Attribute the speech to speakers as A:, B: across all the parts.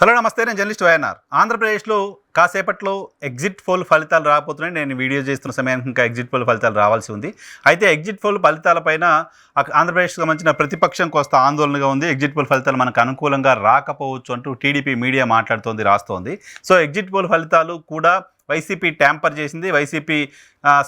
A: Hello నమస్తే నేను journalist YNR. ఆంధ్రప్రదేశ్లో కాసేపట్లో ఎగ్జిట్ పోల్ ఫలితాలు రాకపోతున్నాయి. నేను వీడియో చేస్తున్న సమయానికి ఇంకా ఎగ్జిట్ పోల్ ఫలితాలు రావాల్సి ఉంది. అయితే ఎగ్జిట్ పోల్ ఫలితాలపైన ఆంధ్రప్రదేశ్కి సంబంధించిన ప్రతిపక్షం కోస్త ఆందోళనగా ఉంది. ఎగ్జిట్ పోల్ ఫలితాలు మనకు అనుకూలంగా రాకపోవచ్చు అంటూ టీడీపీ మీడియా మాట్లాడుతోంది రాస్తోంది. సో ఎగ్జిట్ పోల్ ఫలితాలు కూడా వైసీపీ ట్యాంపర్ చేసింది వైసీపీ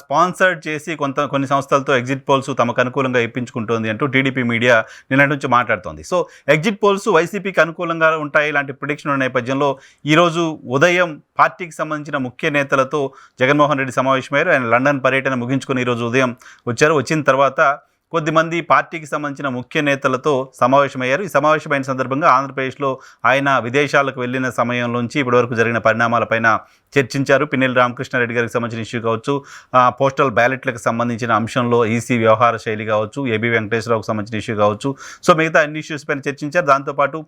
A: స్పాన్సర్డ్ చేసి కొంత కొన్ని సంస్థలతో ఎగ్జిట్ పోల్స్ తమకు అనుకూలంగా ఇప్పించుకుంటోంది అంటూ టీడీపీ మీడియా నిన్నటి నుంచి మాట్లాడుతోంది. సో ఎగ్జిట్ పోల్స్ వైసీపీకి అనుకూలంగా ఉంటాయి ఇలాంటి ప్రిడిక్షన్ ఉన్న నేపథ్యంలో ఈరోజు ఉదయం పార్టీకి సంబంధించిన ముఖ్య నేతలతో జగన్మోహన్ రెడ్డి సమావేశమయ్యారు. ఆయన లండన్ పర్యటన ముగించుకొని ఈరోజు ఉదయం వచ్చారు. వచ్చిన తర్వాత కొద్దిమంది పార్టీకి సంబంధించిన ముఖ్య నేతలతో సమావేశమయ్యారు. ఈ సమావేశమైన సందర్భంగా ఆంధ్రప్రదేశ్లో ఆయన విదేశాలకు వెళ్ళిన సమయంలోంచి ఇప్పటివరకు జరిగిన పరిణామాలపైన చర్చించారు. పిన్నెల్లి రామకృష్ణారెడ్డి గారికి సంబంధించిన ఇష్యూ కావచ్చు పోస్టల్ బ్యాలెట్లకు సంబంధించిన అంశంలో ఈసీ వ్యవహార శైలి కావచ్చు ఏబీ వెంకటేశ్వరరావుకు సంబంధించిన ఇష్యూ కావచ్చు. సో మిగతా అన్ని ఇష్యూస్ పైన చర్చించారు. దాంతోపాటు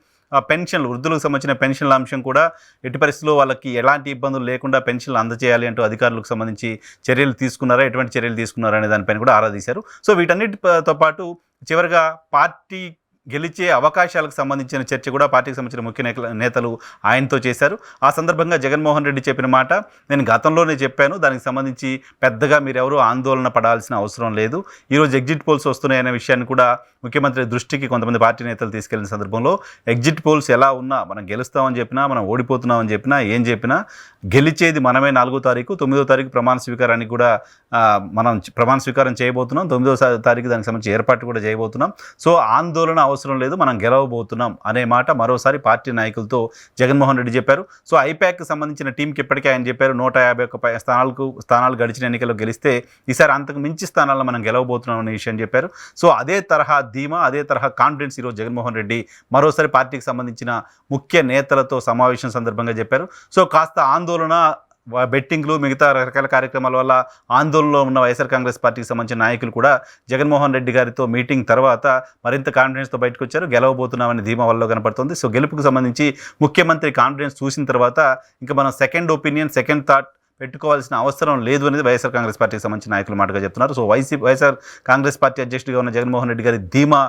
A: పెన్షన్లు వృద్ధులకు సంబంధించిన పెన్షన్ల అంశం కూడా ఎట్టి పరిస్థితుల్లో వాళ్ళకి ఎలాంటి ఇబ్బందులు లేకుండా పెన్షన్లు అందజేయాలి అంటూ అధికారులకు సంబంధించి చర్యలు తీసుకున్నారా ఎటువంటి చర్యలు తీసుకున్నారా అనే దానిపైన కూడా ఆరాధీశారు సో వీటన్నిటితో పాటు చివరిగా పార్టీ గెలిచే అవకాశాలకు సంబంధించిన చర్చ కూడా పార్టీకి సంబంధించిన ముఖ్య నేతలు ఆయనతో చేశారు. ఆ సందర్భంగా జగన్మోహన్ రెడ్డి చెప్పిన మాట నేను గతంలోనే చెప్పాను. దానికి సంబంధించి పెద్దగా మీరెవరూ ఆందోళన పడాల్సిన అవసరం లేదు. ఈరోజు ఎగ్జిట్ పోల్స్ వస్తున్నాయనే విషయాన్ని కూడా ముఖ్యమంత్రి దృష్టికి కొంతమంది పార్టీ నేతలు తీసుకెళ్ళిన సందర్భంలో ఎగ్జిట్ పోల్స్ ఎలా ఉన్నా మనం గెలుస్తామని చెప్పినా మనం ఓడిపోతున్నామని చెప్పినా ఏం చెప్పినా గెలిచేది మనమే నాలుగో తారీఖు తొమ్మిదో తారీఖు ప్రమాణ స్వీకారానికి కూడా మనం ప్రమాణ స్వీకారం చేయబోతున్నాం. తొమ్మిదో తారీఖు దానికి సంబంధించి ఏర్పాటు కూడా చేయబోతున్నాం. సో ఆందోళన అవసరం లేదు మనం గెలవబోతున్నాం అనే మాట మరోసారి పార్టీ నాయకులతో జగన్మోహన్ రెడ్డి చెప్పారు. సో ఐపాక్కి సంబంధించిన టీంకి ఇప్పటికే ఆయన చెప్పారు నూట యాభై ఒక్క స్థానాలకు స్థానాలు గడిచిన ఎన్నికల్లో గెలిస్తే ఈసారి అంతకు మించి స్థానాల్లో మనం గెలవబోతున్నాం అనే విషయం చెప్పారు. సో అదే తరహా ధీమా అదే తరహా కాన్ఫిడెన్స్ ఈరోజు జగన్మోహన్ రెడ్డి మరోసారి పార్టీకి సంబంధించిన ముఖ్య నేతలతో సమావేశం సందర్భంగా చెప్పారు. సో కాస్త ఆందోళన బెట్టింగ్లు మిగతా రకరకాల కార్యక్రమాల వల్ల ఆందోళనలో ఉన్న వైఎస్ఆర్ కాంగ్రెస్ పార్టీకి సంబంధించిన నాయకులు కూడా జగన్మోహన్ రెడ్డి గారితో మీటింగ్ తర్వాత మరింత కాన్ఫిడెన్స్తో బయటకు వచ్చారు. గెలవబోతున్నామని ధీమా వల్ల కనపడుతుంది. సో గెలుపుకు సంబంధించి ముఖ్యమంత్రి కాన్ఫిడెన్స్ చూసిన తర్వాత ఇంకా మనం సెకండ్ ఒపీనియన్ సెకండ్ థాట్ పెట్టుకోవాల్సిన అవసరం లేదు అనేది వైఎస్ఆర్ కాంగ్రెస్ పార్టీకి సంబంధించిన నాయకులు మాటగా చెప్తున్నారు. సో వైసీ వైఎస్ఆర్ కాంగ్రెస్ పార్టీ అధ్యక్షుడిగా ఉన్న జగన్మోహన్ రెడ్డి గారి ధీమా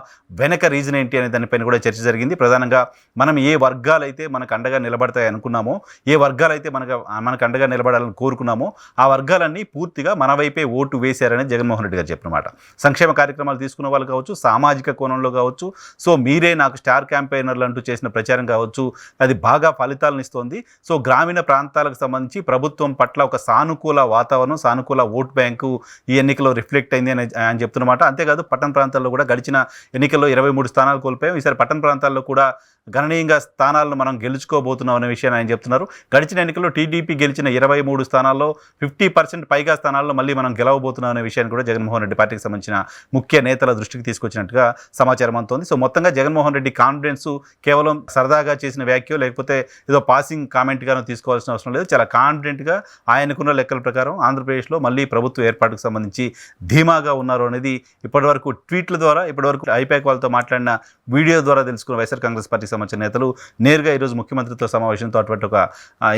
A: వెనక రీజన్ ఏంటి అనే దానిపైన కూడా చర్చ జరిగింది. ప్రధానంగా మనం ఏ వర్గాలు అయితే మనకు అండగా నిలబడతాయి అనుకున్నామో ఏ వర్గాలు అయితే మనకు మనకు అండగా నిలబడాలని కోరుకున్నామో ఆ వర్గాలన్నీ పూర్తిగా మన వైపే ఓటు వేశారని జగన్మోహన్ రెడ్డి గారు చెప్పినమాట. సంక్షేమ కార్యక్రమాలు తీసుకున్న వాళ్ళు కావచ్చు సామాజిక కోణంలో కావచ్చు సో మీరే నాకు స్టార్ క్యాంపెయినర్లు అంటూ చేసిన ప్రచారం కావచ్చు అది బాగా ఫలితాలను ఇస్తోంది. సో గ్రామీణ ప్రాంతాలకు సంబంధించి ప్రభుత్వం పట్ల పట్ల ఒక సానుకూల వాతావరణం సానుకూల ఓట్ బ్యాంకు ఈ ఎన్నికలో రిఫ్లెక్ట్ అయింది అని ఆయన చెప్తున్నమాట. అంతేకాదు పట్టణ ప్రాంతాల్లో కూడా గడిచిన ఎన్నికల్లో ఇరవై మూడు స్థానాలు కోల్పోయాం. ఈసారి పట్టణ ప్రాంతాల్లో కూడా గణనీయంగా స్థానాలను మనం గెలుచుకోబోతున్నాం అనే విషయాన్ని ఆయన చెప్తున్నారు. గడిచిన ఎన్నికల్లో టీడీపీ గెలిచిన ఇరవై మూడు స్థానాల్లో ఫిఫ్టీ పర్సెంట్ పైగా స్థానాల్లో మళ్ళీ మనం గెలవబోతున్నాం అనే విషయాన్ని కూడా జగన్మోహన్ రెడ్డి పార్టీకి సంబంధించిన ముఖ్య నేతల దృష్టికి తీసుకొచ్చినట్టుగా సమాచారం అందుతోంది. సో మొత్తంగా జగన్మోహన్ రెడ్డి కాన్ఫిడెన్స్ కేవలం సరదాగా చేసిన వ్యాఖ్యో లేకపోతే ఏదో పాసింగ్ కామెంట్గానో తీసుకోవాల్సిన అవసరం లేదు. చాలా కాన్ఫిడెంట్గా ఆయనకున్న లెక్కల ప్రకారం ఆంధ్రప్రదేశ్లో మళ్ళీ ప్రభుత్వ ఏర్పాటుకు సంబంధించి ధీమాగా ఉన్నారు అనేది ఇప్పటివరకు ట్వీట్ల ద్వారా ఇప్పటివరకు ఐపాక్ వాళ్ళతో మాట్లాడిన వీడియో ద్వారా తెలుసుకున్న వైఎస్ఆర్ కాంగ్రెస్ పార్టీకి సంబంధించిన నేతలు నేరుగా ఈరోజు ముఖ్యమంత్రితో సమావేశంతో అటువంటి ఒక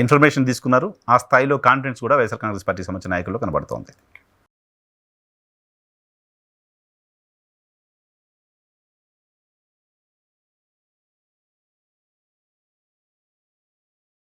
A: ఇన్ఫర్మేషన్ తీసుకున్నారు. ఆ స్థాయిలో కాన్ఫిడెన్స్ కూడా వైఎస్ఆర్ కాంగ్రెస్ పార్టీకి సంబంధించిన నాయకుల్లో కనబడుతోంది.